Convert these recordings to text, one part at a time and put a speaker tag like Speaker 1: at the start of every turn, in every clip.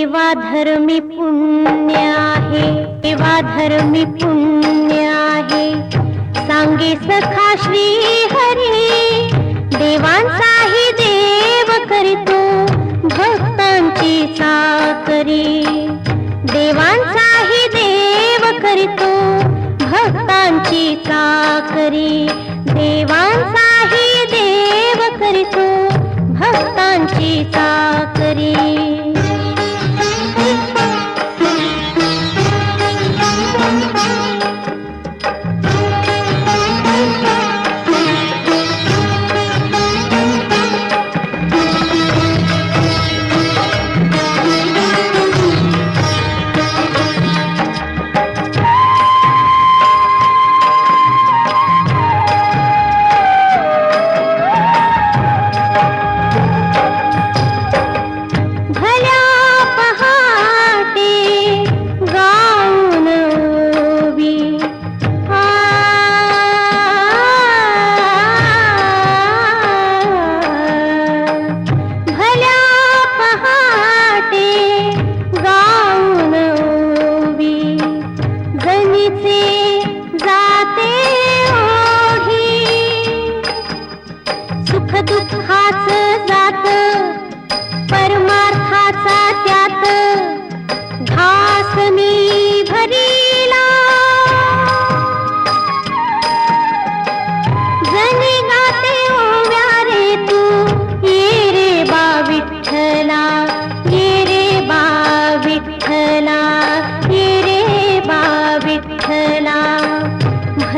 Speaker 1: सेवा धर्मी पुण्य आहे. सेवा धर्मी पुण्य आहे. सांगे सखा श्री हरी देवांचाही देव करीतो भक्तांची सा करी देवांचाही देव करीतो भक्तांची सा करी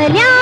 Speaker 1: भल्या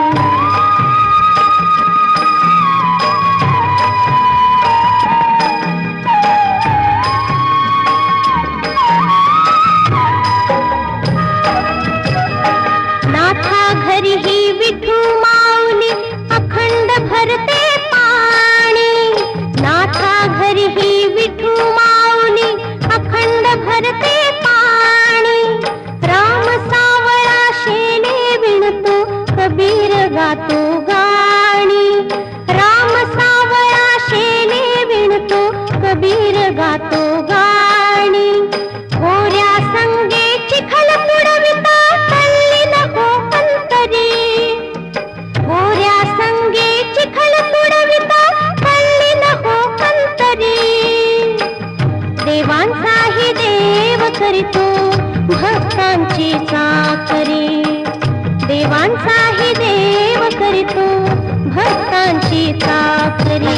Speaker 1: देवांचाही देव करीतो भक्तांची चाकरी देवांचाही देव करीतो भक्तांची चाकरी